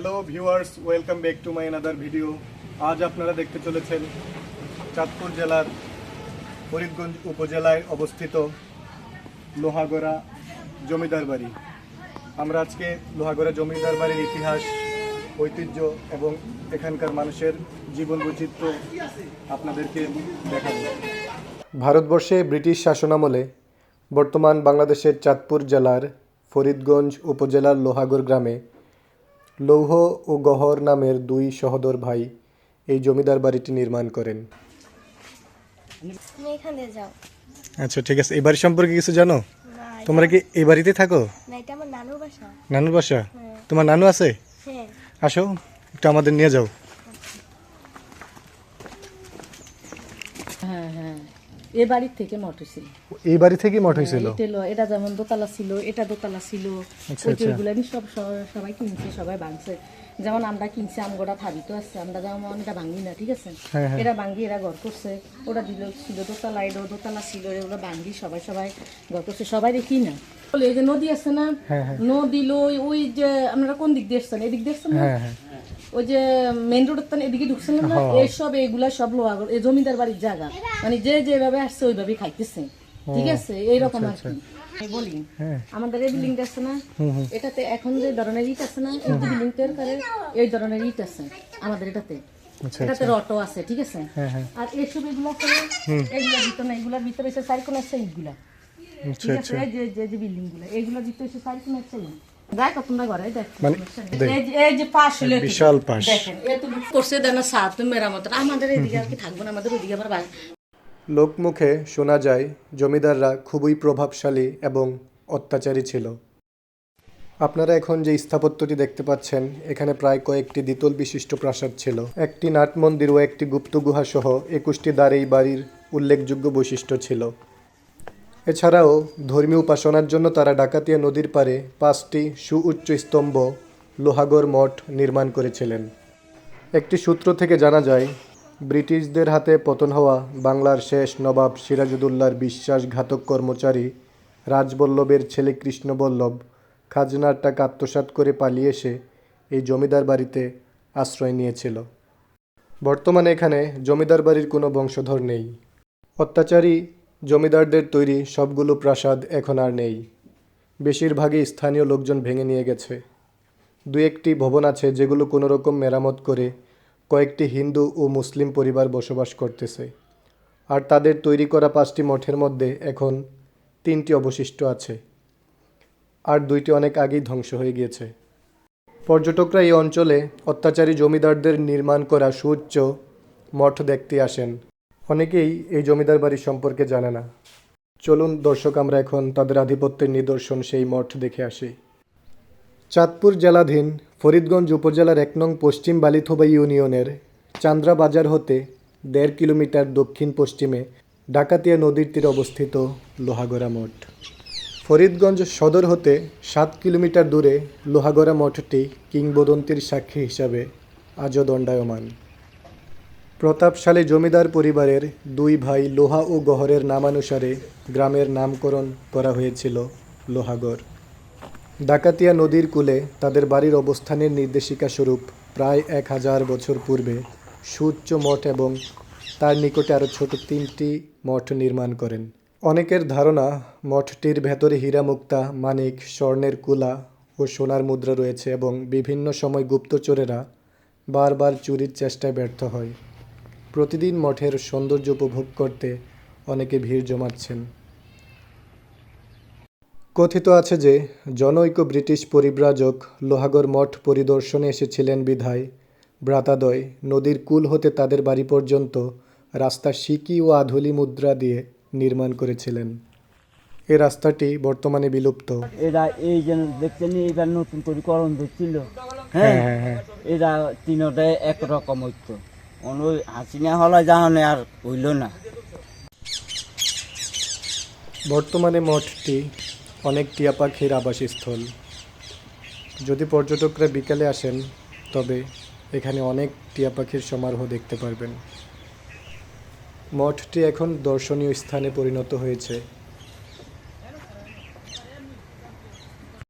Hello viewers welcome back to my another video আজ আপনারা দেখতে চলেছেন চাঁদপুর জেলার ফরিদগঞ্জ উপজেলায় অবস্থিত লোহাগড়া জমিদার বাড়ি। আমরা আজকে লোহাগড়া জমিদার বাড়ির ইতিহাস, ঐতিহ্য এবং এখানকার মানুষের জীবন বৈচিত্র্য আপনাদেরকে দেখাবো। ভারতবর্ষে ব্রিটিশ শাসনামলে বর্তমান বাংলাদেশের চাঁদপুর জেলার ফরিদগঞ্জ উপজেলার লোহাগড় গ্রামে লৌহ ও গহর নামের দুই সহদর ভাই এই জমিদার বাড়িটি নির্মাণ করেন। এখানে যাও। আচ্ছা ঠিক আছে। এই বাড়ি সম্পর্কে কিছু জানো? না তোমরা কি এই বাড়িতে থাকো? না এটা আমার নানুর বাসা। নানুর বাসা? হ্যাঁ। তোমার নানু আছে? হ্যাঁ। আসো একটু আমাদের নিয়ে যাও। হ্যাঁ হ্যাঁ। এ বাড়ির থেকে মঠ ছিল। এই বাড়ি থেকেই মঠ হয়েছিল এটা যেমন দোতলা ছিল এটা দোতলা ছিল আচ্ছা, আচ্ছা। ওইগুলো সব সবাই কিনছে সবাই ভাঙছে। যেমন আমরা কিনছি আমগোড়া থাবিত আছে আমরা যেমন এটা ভাঙি না ঠিক আছে? হ্যাঁ, হ্যাঁ। এরা ভাঙ্গি এরা ঘর করছে ওরা দিল ছিল দোতলা এটা দোতলা ছিল এগুলো ভাঙ্গি সবাই সবাই ঘর করছে সবাই দেখি না। এই যে নদী আছে না হ্যাঁ। নদী লই ওই যে আপনারা কোন দিক দিয়ে এসছেন? এদিক দিয়ে এসছেন না? ওই যে মেন রোডের তান এদিকে ঢুকছেন না এইসব এগুলা সব লোহাগর এই জমিদার বাড়ির জায়গা। মানে যে যেভাবে আসছে ওইভাবে খাইতেছে। ঠিক আছে? এইরকম আর কি। আমি বলি হ্যাঁ। আমাদের এই বিল্ডিংটা আছে না এটাতে এখন যে ধরনের ইট আছে না এই বিল্ডিং তৈরি করে এই ধরনের ইট আছে আমাদের এটাতে। আচ্ছা এটাতে রটো আছে ঠিক আছে? হ্যাঁ হ্যাঁ। আর এইসব এগুলো না, এগুলোর ভিতরে না এগুলোর ভিতরে এসে চারি কোন আছে আচ্ছা ঠিক আছে? যে যে যে বিল্ডিংগুলো এগুলোর ভিতরে এসে চারি কোন আছে দেখো তোমরা ঘরে দেখো। মানে এই যে- পাশ হলো বিশাল পাশ। দেখেন এতটুকু করছে দেন সাত মেরামত আমাদের এদিকে আর কি থাকব না আমাদের ওদিকে আবার লোকমুখে শোনা যায় জমিদাররা খুবই প্রভাবশালী এবং অত্যাচারী ছিল। আপনারা এখন যে স্থাপত্যটি দেখতে পাচ্ছেন এখানে প্রায় কয়েকটি দ্বিতল বিশিষ্ট প্রাসাদ ছিল। একটি নাট মন্দির ও একটি গুপ্ত গুহা সহ একুশটি দ্বার এই বাড়ির উল্লেখযোগ্য বৈশিষ্ট্য ছিল। এছাড়াও ধর্মীয় উপাসনার জন্য তারা ডাকাতিয়া নদীর পারে পাঁচটি সুউচ্চ স্তম্ভ লোহাগড় মঠ নির্মাণ করেছিলেন। একটি সূত্র থেকে জানা যায়, ব্রিটিশদের হাতে পতন হওয়া বাংলার শেষ নবাব সিরাজুদৌল্লার বিশ্বাসঘাতক কর্মচারী রাজবল্লভের ছেলে কৃষ্ণবল্লভ খাজনার টাকা আত্মসাৎ করে পালিয়ে এসে এই জমিদার বাড়িতে আশ্রয় নিয়েছিল। বর্তমানে এখানে জমিদার বাড়ির কোনো বংশধর নেই। অত্যাচারী জমিদারদের তৈরি সবগুলো প্রাসাদ এখন আর নেই। বেশিরভাগই স্থানীয় লোকজন ভেঙে নিয়ে গেছে। দু একটি ভবন আছে যেগুলো কোনো রকম মেরামত করে কয়েকটি হিন্দু ও মুসলিম পরিবার বসবাস করতেছে। আর তাদের তৈরি করা পাঁচটি মঠের মধ্যে এখন তিনটি অবশিষ্ট আছে। আর দুইটি অনেক আগেই ধ্বংস হয়ে গিয়েছে। পর্যটকরা এই অঞ্চলে অত্যাচারী জমিদারদের নির্মাণ করা সুউচ্চ মঠ দেখতে আসেন। অনেকেই এই জমিদার বাড়ি সম্পর্কে জানে না। চলুন দর্শক, আমরা এখন তাদের আধিপত্যের নিদর্শন সেই মঠ দেখে আসি। চাঁদপুর জেলাধীন ফরিদগঞ্জ উপজেলার এক নং পশ্চিম বালিথোবা ইউনিয়নের চান্দ্রা বাজার হতে দেড় কিলোমিটার দক্ষিণ পশ্চিমে ডাকাতিয়া নদীর তীরে অবস্থিত লোহাগড়া মঠ। ফরিদগঞ্জ সদর হতে সাত কিলোমিটার দূরে লোহাগড়া মঠটি কিংবদন্তির সাক্ষী হিসাবে আজও দণ্ডায়মান। প্রতাপশালী জমিদার পরিবারের দুই ভাই লোহা ও গহরের নামানুসারে গ্রামের নামকরণ করা হয়েছিল লোহাগড়। ডাকাতিয়া নদীর কূলে তাদের বাড়ির অবস্থানের নির্দেশিকা স্বরূপ প্রায় এক হাজার বছর পূর্বে সুউচ্চ মঠ এবং তার নিকটে আরও ছোট তিনটি মঠ নির্মাণ করেন। অনেকের ধারণা, মঠটির ভেতরে হীরামুক্তা, মানিক, স্বর্ণের কুলা ও সোনার মুদ্রা রয়েছে এবং বিভিন্ন সময় গুপ্তচরেরা বারবার চুরির চেষ্টায় ব্যর্থ হয়। প্রতিদিন মঠের সৌন্দর্য উপভোগ করতে অনেকে ভিড় জমাচ্ছেন। কথিত আছে যে জনৈক ব্রিটিশ পরিব্রাজক লোহাগড় মঠ পরিদর্শনে এসেছিলেন বিধায়। ভ্রাতাদয় নদীর কুল হতে তাদের বাড়ি পর্যন্ত রাস্তা সিকি ও আধুলি মুদ্রা দিয়ে নির্মাণ করেছিলেন। এ রাস্তাটি বর্তমানে বিলুপ্ত। এরা এই যে দেখছেন এবার নতুন করে করণ দিচ্ছিল হ্যাঁ এরা তিনটাই একরকম হইতো অন্য হাসিনা আর হইল না। বর্তমানে মঠটি অনেক টিয়া পাখির আবাসস্থল। যদি পর্যটকরা বিকালে আসেন, তবে এখানে অনেক টিয়া পাখির সমারোহ দেখতে পারবেন। মঠটি এখন দর্শনীয় স্থানে পরিণত হয়েছে।